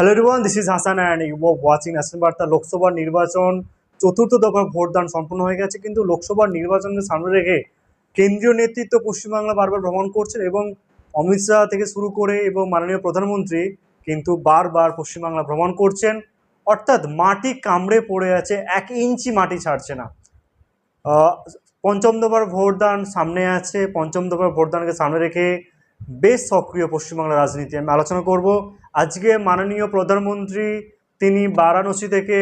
Hello everyone this is Hasan and you watching national বার্তা লোকসভা নির্বাচন চতুর্থ দফার ভোটদান সম্পূর্ণ হয়ে গেছে কিন্তু লোকসভা নির্বাচনকে সামনে রেখে কেন্দ্রীয় নেতৃত্ব পশ্চিমবাংলা বারবার ভ্রমণ করছেন এবং অমিত শাহ থেকে শুরু করে এবং মাননীয় প্রধানমন্ত্রী কিন্তু বারবার পশ্চিমবাংলা ভ্রমণ করছেন অর্থাৎ মাটি কামড়ে পড়ে আছে এক ইঞ্চি মাটি ছাড়ছে না পঞ্চম দফার ভোটদান সামনে আছে, পঞ্চম দফার ভোটদানকে সামনে রেখে বেশ সক্রিয় পশ্চিমবাংলার রাজনীতি আমি আলোচনা করব। আজকে মাননীয় প্রধানমন্ত্রী তিনি বারাণসী থেকে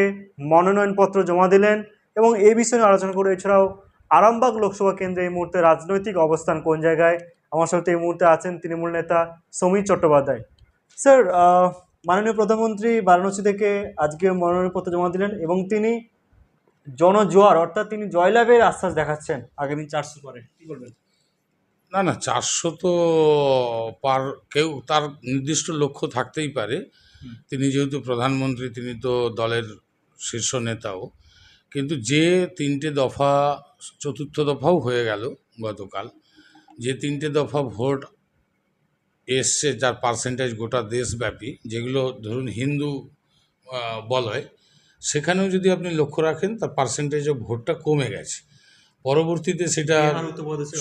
মনোনয়নপত্র জমা দিলেন এবং এই বিষয়ে আলোচনা করব। এছাড়াও আরামবাগ লোকসভা কেন্দ্রে এই মুহূর্তে রাজনৈতিক অবস্থান কোন জায়গায়? আমার সাথে এই মুহূর্তে আছেন তৃণমূল নেতা সমীর চট্টোপাধ্যায়। স্যার মাননীয় প্রধানমন্ত্রী বারাণসী থেকে আজকে মনোনয়নপত্র জমা দিলেন এবং তিনি জনজোয়ার, অর্থাৎ তিনি জয়লাভের আশ্বাস দেখাচ্ছেন আগামী চারশো পরে কি বলবেন? না না চারশো তো পার কেউ তার নির্দিষ্ট লক্ষ্য থাকতেই পারে। তিনি যেহেতু প্রধানমন্ত্রী তিনি তো দলের শীর্ষ নেতাও। কিন্তু যে তিনটে দফা চতুর্থ দফাও হয়ে গেল গতকাল যে তিনটে দফা ভোট এসছে যার পার্সেন্টেজ গোটা দেশব্যাপী যেগুলো ধরুন হিন্দু বলয় সেখানেও যদি আপনি লক্ষ্য রাখেন তার পার্সেন্টেজ অফ ভোটটা কমে গেছে। পরবর্তীতে সেটা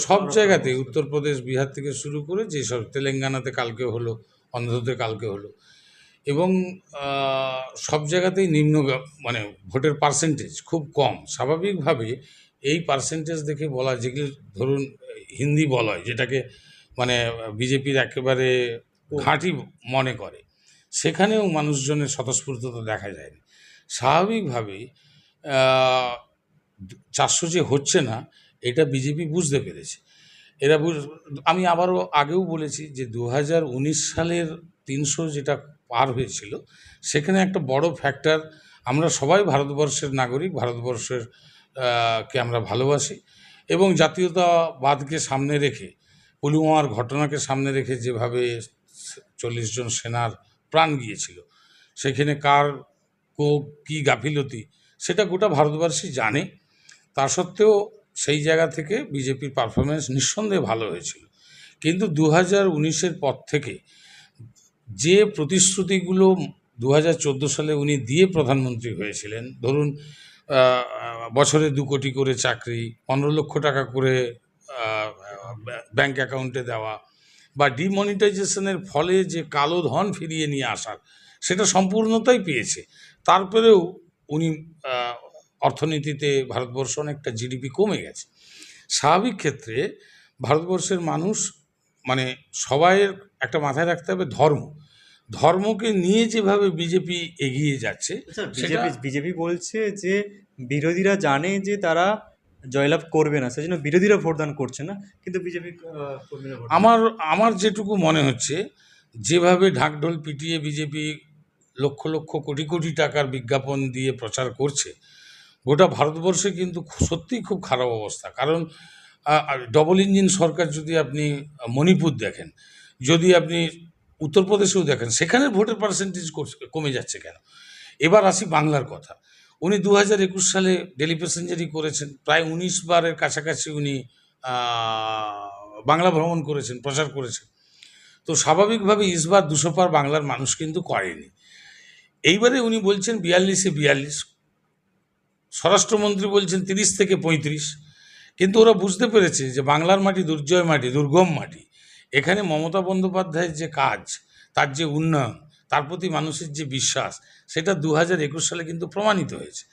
সব জায়গাতে উত্তরপ্রদেশ বিহার থেকে শুরু করে যেসব তেলেঙ্গানাতে কালকে হলো অন্ধ্রতে কালকে হলো। এবং সব জায়গাতেই নিম্ন মানে ভোটের পার্সেন্টেজ খুব কম। স্বাভাবিকভাবে এই পার্সেন্টেজ দেখে বলা যেগুলো ধরুন হিন্দি বলয় যেটাকে মানে বিজেপির একেবারে ঘাঁটি মনে করে সেখানেও মানুষজনের স্বতঃস্ফূর্ততা দেখা যায়নি। স্বাভাবিকভাবেই চারশো যে হচ্ছে না, এটা বিজেপি বুঝতে পেরেছে। এরা আমি আবারও আগেও বলেছি যে দু হাজার উনিশ সালের তিনশো যেটা পার হয়েছিল, সেখানে একটা বড় ফ্যাক্টর আমরা সবাই ভারতবর্ষের নাগরিক, ভারতবর্ষের কে আমরা ভালোবাসি এবং জাতীয়তাবাদকে সামনে রেখে পুলওয়ামার ঘটনাকে সামনে রেখে যেভাবে চল্লিশ জন সেনার প্রাণ গিয়েছিল, সেখানে কার কো কী গাফিলতি, সেটা গোটা ভারতবর্ষী জানে। তা সত্ত্বেও সেই জায়গা থেকে বিজেপির পারফরমেন্স নিঃসন্দেহে ভালো হয়েছিল। কিন্তু দু হাজার উনিশের পর থেকে যে প্রতিশ্রুতিগুলো দু হাজার চোদ্দ সালে উনি দিয়ে প্রধানমন্ত্রী হয়েছিলেন, ধরুন বছরে দু কোটি করে চাকরি, পনেরো লক্ষ টাকা করে ব্যাংক অ্যাকাউন্টে দেওয়া বা ডিমনিটাইজেশনের ফলে যে কালো ধন ফিরিয়ে নিয়ে আসার, সেটা সম্পূর্ণতাই পেয়েছে। তারপরেও উনি অর্থনীতিতে ভারতবর্ষ অনেকটা জিডিপি কমে গেছে। স্বাভাবিক ক্ষেত্রে ভারতবর্ষের মানুষ মানে সবাইয়ের একটা মাথায় রাখতে হবে ধর্ম। ধর্মকে নিয়ে যেভাবে বিজেপি এগিয়ে যাচ্ছে বিজেপি বিজেপি বলছে যে বিরোধীরা জানে যে তারা জয়লাভ করবে না সেজন্য বিরোধীরা ভোটদান করছে না কিন্তু বিজেপি আমার আমার যেটুকু মনে হচ্ছে যেভাবে ঢাকঢোল পিটিয়ে বিজেপি লক্ষ লক্ষ কোটি কোটি টাকার বিজ্ঞাপন দিয়ে প্রচার করছে গোটা ভারতবর্ষে কিন্তু সত্যিই খুব খারাপ অবস্থা। কারণ ডবল ইঞ্জিন সরকার যদি আপনি মণিপুর দেখেন, যদি আপনি উত্তরপ্রদেশেও দেখেন, সেখানে ভোটের পার্সেন্টেজ কমে যাচ্ছে কেন? এবার আসি বাংলার কথা। উনি দু হাজার একুশ সালে ডেলি প্যাসেঞ্জারই করেছেন, প্রায় উনিশ বারের কাছাকাছি উনি বাংলা ভ্রমণ করেছেন, প্রচার করেছেন। তো স্বাভাবিকভাবে ইসবার দুশো পার বাংলার মানুষ কিন্তু করেনি। এইবারে উনি বলছেন বিয়াল্লিশে বিয়াল্লিশ স্বরাষ্ট্রমন্ত্রী বলছেন তিরিশ থেকে পঁয়ত্রিশ। কিন্তু ওরা বুঝতে পেরেছে যে বাংলার মাটি দুর্জয় মাটি, দুর্গম মাটি। এখানে মমতা বন্দ্যোপাধ্যায়ের যে কাজ, তার যে উন্নয়ন, তার প্রতি মানুষের যে বিশ্বাস, সেটা দু হাজার একুশ সালে কিন্তু প্রমাণিত হয়েছে।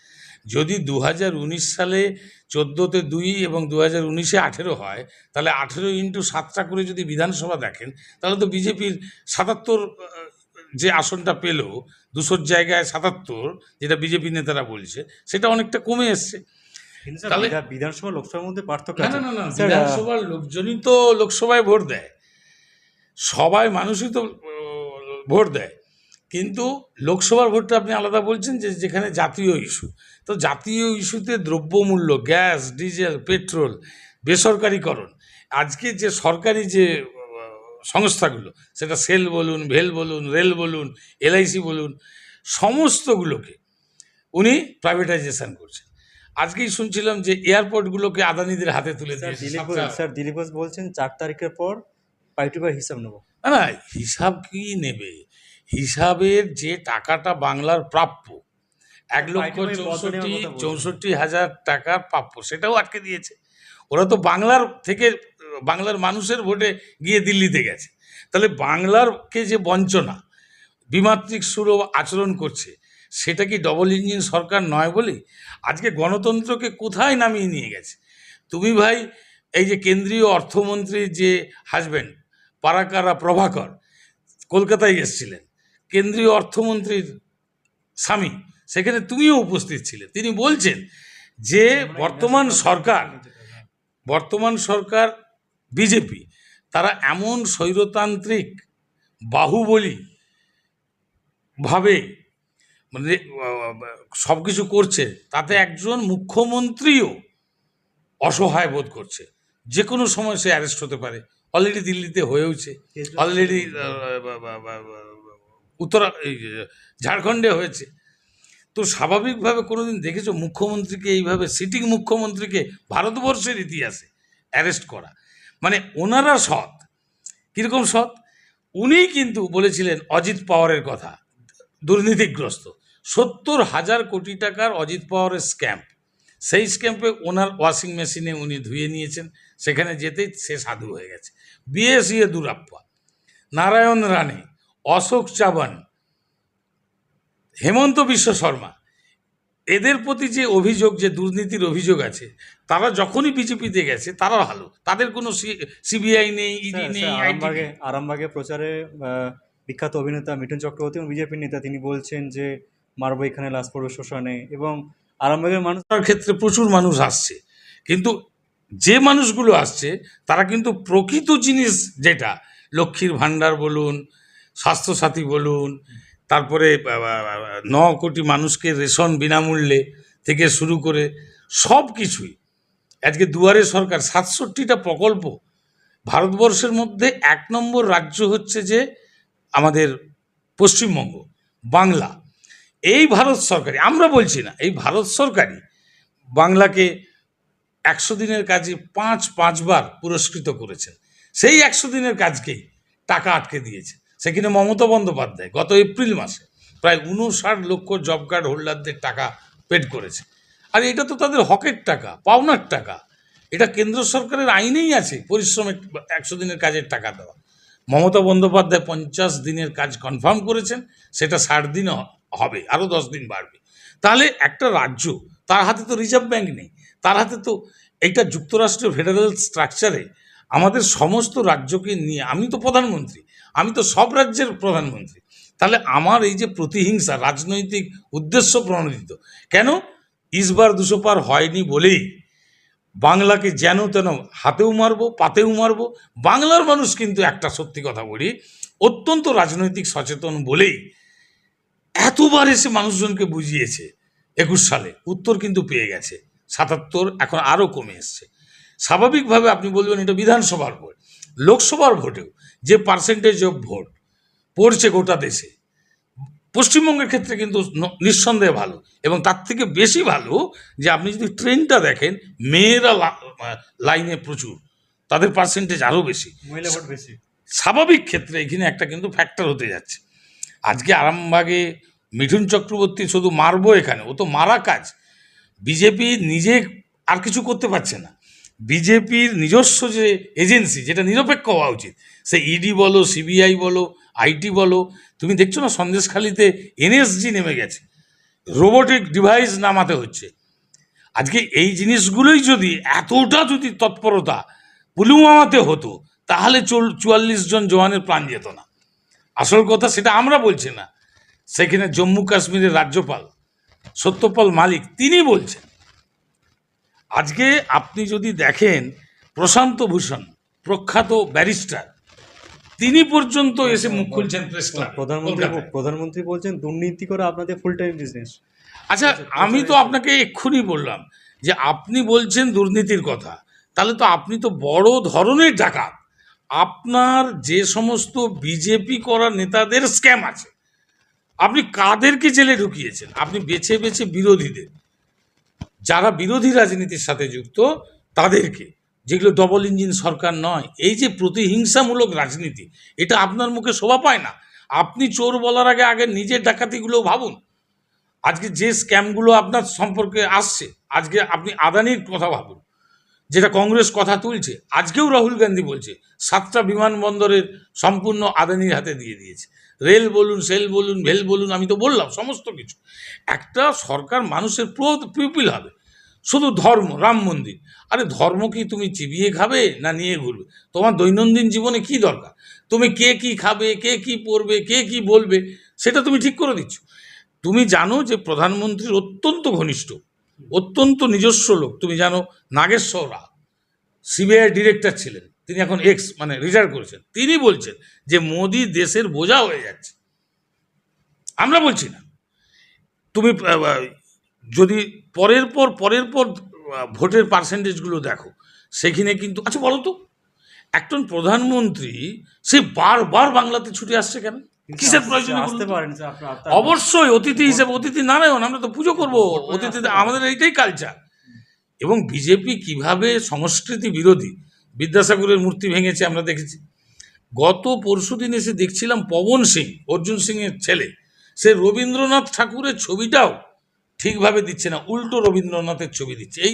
যদি দু হাজার উনিশ সালে চোদ্দোতে দুই এবং দু হাজার উনিশে আঠেরো হয়, তাহলে আঠেরো ইন্টু সাতটা করে যদি বিধানসভা দেখেন, তাহলে তো বিজেপির সাতাত্তর যে আসনটা পেল দুশোর জায়গায় সাতাত্তর যেটা বিজেপি নেতারা বলছে সেটা অনেকটা কমে এসছে। তাহলে- বিধানসভা লোকসভার মধ্যে পার্থক্য না না না বিধানসভার লোকজনই তো লোকসভায় ভোট দেয়। সবাই মানুষই তো ভোট দেয়। কিন্তু লোকসভার ভোটটা আপনি আলাদা বলছেন যে যেখানে জাতীয় ইস্যু। তো জাতীয় ইস্যুতে দ্রব্যমূল্য গ্যাস ডিজেল পেট্রোল বেসরকারিকরণ আজকে যে সরকারি যে সংস্থাগুলো সেটা সেল বলুন ভেল বলুন রেল বলুন এলআইসি বলুন সমস্তগুলোকে উনি প্রাইভেটাইজেশন করছেন। আজকেই শুনছিলাম যে এয়ারপোর্টগুলোকে আদানিদের হাতে তুলে স্যার দিয়েছে। দিলীপ সাতটা- স্যার দিলীপ ঘোষ বলছেন চার তারিখের পর পাই টু পাই হিসাব নেব। না না হিসাব কি নেবে? হিসাবের যে টাকাটা বাংলার প্রাপ্য এক লক্ষ চৌষট্টি। চৌষট্টি হাজার টাকার প্রাপ্য সেটাও আটকে দিয়েছে। ওরা তো বাংলার থেকে বাংলার মানুষের ভোটে গিয়ে দিল্লিতে গেছে। তাহলে বাংলারকে যে বঞ্চনা বিমাত্রিক সুর আচরণ করছে, সেটা কি ডবল ইঞ্জিন সরকার নয় বলে? আজকে গণতন্ত্রকে কোথায় নামিয়ে নিয়ে গেছে? তুমি ভাই, এই যে কেন্দ্রীয় অর্থমন্ত্রীর যে হাজব্যান্ড পারাকারা প্রভাকর, কলকাতায় এসেছিলেন। কেন্দ্রীয় অর্থমন্ত্রীর স্বামী, সেখানে তুমিও উপস্থিত ছিলে। তিনি বলছেন যে, বর্তমান সরকার বর্তমান সরকার বিজেপি, তারা এমন স্বৈরতান্ত্রিক, বাহুবলী ভাবে মানে সব কিছু করছে, তাতে একজন মুখ্যমন্ত্রীও অসহায় বোধ করছে। যে কোনো সময় সে অ্যারেস্ট হতে পারে। অলরেডি দিল্লিতে হয়েওছে। অলরেডি উত্তরা ঝাড়খণ্ডে হয়েছে। তো স্বাভাবিকভাবে কোনোদিন দেখেছ মুখ্যমন্ত্রীকে এইভাবে সিটিং মুখ্যমন্ত্রীকে ভারতবর্ষের ইতিহাসে অ্যারেস্ট করা? মানে ওনারা সৎ। কীরকম সৎ? উনি কিন্তু বলেছিলেন অজিত পাওয়ারের কথা, দুর্নীতিগ্রস্ত। সত্তর হাজার কোটি টাকার অজিত পাওয়ারের স্ক্যাম্প। সেই স্ক্যাম্পে ওনার ওয়াশিং মেশিনে উনি ধুয়ে নিয়েছেন, সেখানে যেতেই সে সাধু হয়ে গেছে। বিএসইয়ে দুরাপ্পা। নারায়ণ রানে অশোক চাবান, হেমন্ত বিশ্ব শর্মা, এদের প্রতি যে অভিযোগ, যে দুর্নীতির অভিযোগ আছে তারা যখনই বিজেপিতে গেছে তারা ভালো। তাদের কোনো সিবিআই নেই ইডি নেই আরামবাগে আরামবাগে প্রচারে বিখ্যাত অভিনেতা মিঠুন চক্রবর্তী এবং বিজেপির নেতা তিনি বলছেন যে মারবো এখানে লাশ পড়বে শ্মশানে এবং আরামবাগের মানুষ তার ক্ষেত্রে প্রচুর মানুষ আসছে। কিন্তু যে মানুষগুলো আসছে তারা কিন্তু প্রকৃত জিনিস যেটা লক্ষ্মীর ভাণ্ডার বলুন স্বাস্থ্যসাথী বলুন তারপরে ন কোটি মানুষকে রেশন বিনামূল্যে থেকে শুরু করে সব কিছুই আজকে দুয়ারে সরকার সাতষট্টিটা প্রকল্প ভারতবর্ষের মধ্যে এক নম্বর রাজ্য হচ্ছে যে আমাদের পশ্চিমবঙ্গ, বাংলা। এই ভারত সরকারি আমরা বলছি না, এই ভারত সরকারই বাংলাকে একশো দিনের কাজে পাঁচ, পাঁচবার পুরস্কৃত করেছেন সেই একশো দিনের কাজকেই টাকা আটকে দিয়েছে। সেখানে মমতা বন্দ্যোপাধ্যায় গত এপ্রিল মাসে প্রায় উনষাট লক্ষ জব কার্ড হোল্ডারদের টাকা পেড করেছে। আর এটা তো তাদের হকের টাকা, পাওনার টাকা। এটা কেন্দ্র সরকারের আইনেই আছে পরিশ্রমের একশো দিনের কাজের টাকা দেওয়া। মমতা বন্দ্যোপাধ্যায় পঞ্চাশ দিনের কাজ কনফার্ম করেছেন, সেটা ষাট দিন হবে, আরও দশ দিন বাড়বে। তাহলে একটা রাজ্য, তার হাতে তো রিজার্ভ ব্যাঙ্ক নেই, তার হাতে তো এইটা যুক্তরাষ্ট্রের ফেডারেল স্ট্রাকচারে আমাদের সমস্ত রাজ্যকে নিয়ে, আমি তো প্রধানমন্ত্রী, আমি তো সব রাজ্যের প্রধানমন্ত্রী। তাহলে আমার এই যে প্রতিহিংসা, রাজনৈতিক উদ্দেশ্য প্রণোদিত, কেন? ইসবার দুশো পার হয়নি বলেই বাংলাকে যেন তেন হাতেও মারব, পাতেও মারব। বাংলার মানুষ কিন্তু একটা সত্যি কথা বলি, অত্যন্ত রাজনৈতিক সচেতন বলেই এতবার এসে মানুষজনকে বুঝিয়েছে একুশ সালে। উত্তর কিন্তু পেয়ে গেছে। সাতাত্তর, এখন আরও কমে এসছে। স্বাভাবিকভাবে আপনি বলবেন এটা বিধানসভার ভোট। লোকসভার ভোটেও যে পার্সেন্টেজ অফ ভোট পড়ছে গোটা দেশে পশ্চিমবঙ্গের ক্ষেত্রে কিন্তু নিঃসন্দেহে ভালো এবং তার থেকে বেশি ভালো যে আপনি যদি ট্রেনটা দেখেন মেয়েরা লাইনে প্রচুর। তাদের পার্সেন্টেজ আরও বেশি। মহিলা ভোট বেশি। স্বাভাবিক ক্ষেত্রে এখানে একটা কিন্তু ফ্যাক্টর হতে যাচ্ছে। আজকে আরামবাগে মিঠুন চক্রবর্তী শুধু মারবো এখানে ও তো মারা কাজ। বিজেপি নিজে আর কিছু করতে পারছে না। বিজেপির নিজস্ব যে এজেন্সি যেটা নিরপেক্ষ হওয়া উচিত সে ইডি বলো সিবিআই বলো আইটি বলো, তুমি দেখছ না সন্দেশখালিতে এনএসজি নেমে গেছে? রোবোটিক ডিভাইস নামাতে হচ্ছে। আজকে এই জিনিসগুলোই যদি এতটা যদি তৎপরতা পুলুমামাতে হতো, তাহলে চল চুয়াল্লিশ জন জওয়ানের প্রাণ যেত না। আসল কথা সেটা আমরা বলছি না। সেখানে জম্মু কাশ্মীরের রাজ্যপাল, সত্যপাল মালিক, তিনি বলছেন, আজকে আপনি যদি দেখেন প্রশান্ত ভূষণ, প্রখ্যাত ব্যারিস্টার তিনি পর্যন্ত এসে মুখ খুলছেন প্রেস ক্লাব প্রধানমন্ত্রী প্রধানমন্ত্রী বলছেন দুর্নীতি করা আপনাদের ফুল টাইম বিজনেস আচ্ছা আমি তো আপনাকে এক্ষুনি বললাম যে আপনি বলছেন দুর্নীতির কথা তাহলে তো আপনি তো বড় ধরনের ডাকাত। আপনার যে সমস্ত বিজেপি করা নেতাদের স্ক্যাম আছে। আপনি কাদেরকে জেলে ঢুকিয়েছেন? আপনি বেছে বেছে বিরোধীদের। যারা বিরোধী রাজনীতির সাথে যুক্ত তাদেরকে। যেগুলো ডবল ইঞ্জিন সরকার নয়, এই যে প্রতিহিংসামূলক রাজনীতি, এটা আপনার মুখে শোভা পায় না? আপনি চোর বলার আগে আগে নিজের ডাকাতিগুলো ভাবুন। আজকে যে স্ক্যামগুলো আপনার সম্পর্কে আসছে, আজকে আপনি আদানির কথা ভাবুন, যেটা কংগ্রেস কথা তুলছে, আজকেও রাহুল গান্ধী বলছে, সাতটা বিমানবন্দরের সম্পূর্ণ আদানির হাতে দিয়ে দিয়েছে। রেল বলুন, সেল বলুন, ভেল বলুন, আমি তো বললাম, সমস্ত কিছু। একটা সরকার মানুষের পিপিল হবে। শুধু ধর্ম, রাম মন্দির। আরে ধর্ম কি তুমি চিবিয়ে খাবে না নিয়ে ঘুরবে? তোমার দৈনন্দিন জীবনে কি দরকার? তুমি কে কি খাবে, কে কি পরবে কে কি বলবে, সেটা তুমি ঠিক করে দিচ্ছ। তুমি জানো যে প্রধানমন্ত্রীর অত্যন্ত ঘনিষ্ঠ, অত্যন্ত নিজস্ব লোক। তুমি জানো নাগেশ্বর রাও, সিবিআই ডিরেক্টর ছিলেন। তিনি এখন এক্স মানে রিটায়ার করেছেন। তিনি বলছেন যে মোদি দেশের বোঝা হয়ে যাচ্ছে। আমরা বলছি না। তুমি যদি পরের পর পরের পর ভোটের পার্সেন্টেজগুলো দেখো সেখানে কিন্তু আচ্ছা বলো তো একজন প্রধানমন্ত্রী সে বারবার বাংলাতে ছুটে আসছে কেন? কিসের প্রয়োজন স্যার অবশ্যই অতিথি হিসেবে অতিথি না নারায়ণ আমরা তো পুজো করব। অতিথি আমাদের এইটাই কালচার এবং বিজেপি কীভাবে সংস্কৃতি বিরোধী বিদ্যাসাগরের মূর্তি ভেঙেছে আমরা দেখেছি। গত পরশুদিন এসে দেখছিলাম পবন সিং অর্জুন সিং এর ছেলে সে রবীন্দ্রনাথ ঠাকুরের ছবিটাও ঠিকভাবে দিচ্ছে না উল্টো রবীন্দ্রনাথের ছবি দিচ্ছে। এই